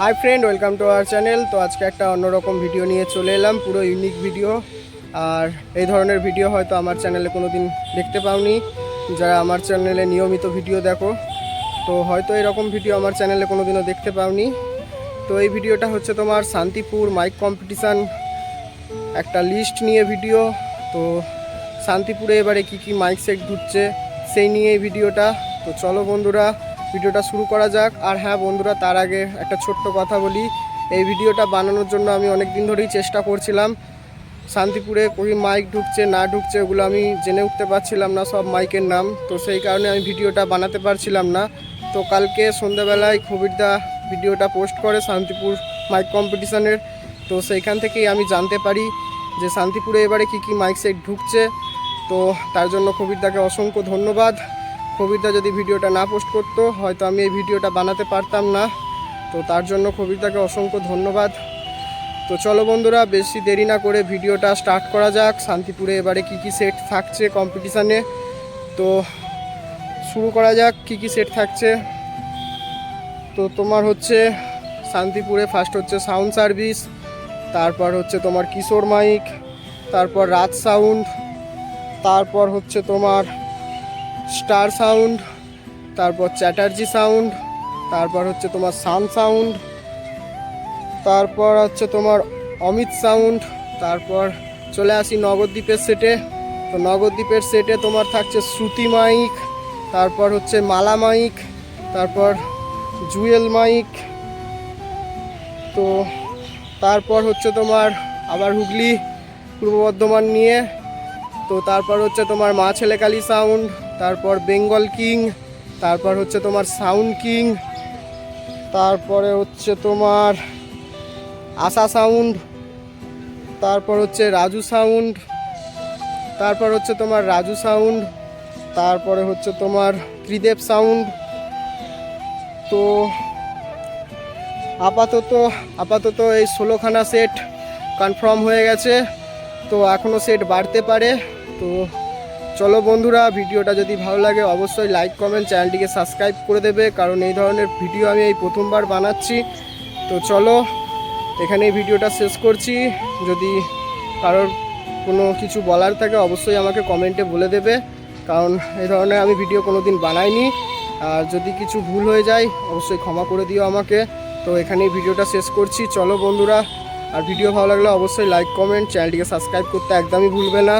Hi friend welcome to our channel তো আজকে একটা অন্যরকম ভিডিও নিয়ে চলে এলাম, পুরো ইউনিক ভিডিও আর এই ধরনের ভিডিও হয়তো আমার চ্যানেলে কোনো দিন দেখতে পাওনি। যারা আমার চ্যানেলে নিয়মিত ভিডিও দেখো, তো হয়তো এরকম ভিডিও আমার চ্যানেলে কোনো দিনও দেখতে পাওনি। তো এই ভিডিওটা হচ্ছে তোমার শান্তিপুর মাইক কম্পিটিশান একটা লিস্ট নিয়ে ভিডিও তো শান্তিপুরে এবারে কি কি মাইক সেট ঘুরছে, সেই নিয়ে এই ভিডিওটা তো চলো বন্ধুরা ভিডিওটা শুরু করা যাক। আর হ্যাঁ বন্ধুরা, তার আগে একটা ছোট্ট কথা বলি। এই ভিডিওটা বানানোর জন্য আমি অনেক দিন ধরেই চেষ্টা করছিলাম। শান্তিপুরে কই মাইক ঢুকছে, না ঢুকছে, ওগুলো আমি জেনে উঠতে পারছিলাম না সব মাইকের নাম। তো সেই কারণে আমি ভিডিওটা বানাতে পারছিলাম না। তো কালকে সন্ধ্যাবেলায় খবিরদা ভিডিওটা পোস্ট করে শান্তিপুর মাইক কম্পিটিশানের। তো সেইখান থেকেই আমি জানতে পারি যে শান্তিপুরে এবারে কি কি মাইক সেট ঢুকছে। তো তার জন্য কবিরদাকে অসংখ্য ধন্যবাদ। কবিরদা যদি ভিডিওটা না পোস্ট করতো, হয়তো আমি এই ভিডিওটা বানাতে পারতাম না। তো তার জন্য কবিতাকে অসংখ্য ধন্যবাদ। তো চলো বন্ধুরা, বেশি দেরি না করে ভিডিওটা স্টার্ট করা যাক। শান্তিপুরে এবারে কি কি সেট থাকছে কম্পিটিশানে তো শুরু করা যাক, কি কি সেট থাকছে। তো তোমার হচ্ছে শান্তিপুরে ফার্স্ট হচ্ছে সাউন্ড সার্ভিস তারপর হচ্ছে তোমার কিশোর মাইক, তারপর রাত সাউন্ড তারপর হচ্ছে তোমার স্টার সাউন্ড, তারপর চ্যাটার্জি সাউন্ড, তারপর হচ্ছে তোমার সান সাউন্ড, তারপর হচ্ছে তোমার অমিত সাউন্ড, তারপর চলে আসি নগরদ্বীপের সেটে তো নগরদ্বীপের সেটে তোমার থাকছে শ্রুতি মাইক, তারপর হচ্ছে মালা মাইক, তারপর জুয়েল মাইক, তো তারপর হচ্ছে তোমার আবার হুগলি, পূর্ব বর্ধমান নিয়ে, তো তারপর হচ্ছে তোমার মা ছেলেকালী সাউন্ড তারপর বেঙ্গল কিং, তারপর হচ্ছে তোমার সাউন্ড কিং, তারপরে হচ্ছে তোমার আশা সাউন্ড, তারপর হচ্ছে রাজু সাউন্ড, তারপর হচ্ছে তোমার রাজু সাউন্ড, তারপরে হচ্ছে তোমার ত্রিদেব সাউন্ড। তো আপাতত আপাতত এই ষোলোখানা সেট কনফার্ম হয়ে গেছে। তো এখনও সেট বাড়তে পারে। তো চলো বন্ধুরা, ভিডিওটা যদি ভালো লাগে অবশ্যই লাইক কমেন্ট চ্যানেলটিকে সাবস্ক্রাইব করে দেবে, কারণ এই ধরনের ভিডিও আমি এই প্রথমবার বানাচ্ছি। তো চলো এখানে ভিডিওটা শেষ করছি। যদি কারোর কোনো কিছু বলার থাকে, অবশ্যই আমাকে কমেন্টে বলে দেবে, কারণ এই ধরনের আমি ভিডিও কোনো দিন বানাইনি। আর যদি কিছু ভুল হয়ে যায়, অবশ্যই ক্ষমা করে দিও আমাকে। তো এখানেই ভিডিওটা শেষ করছি। চলো বন্ধুরা, আর ভিডিও ভালো লাগলে অবশ্যই লাইক কমেন্ট চ্যানেলটিকে সাবস্ক্রাইব করতে একদমই ভুলবে না।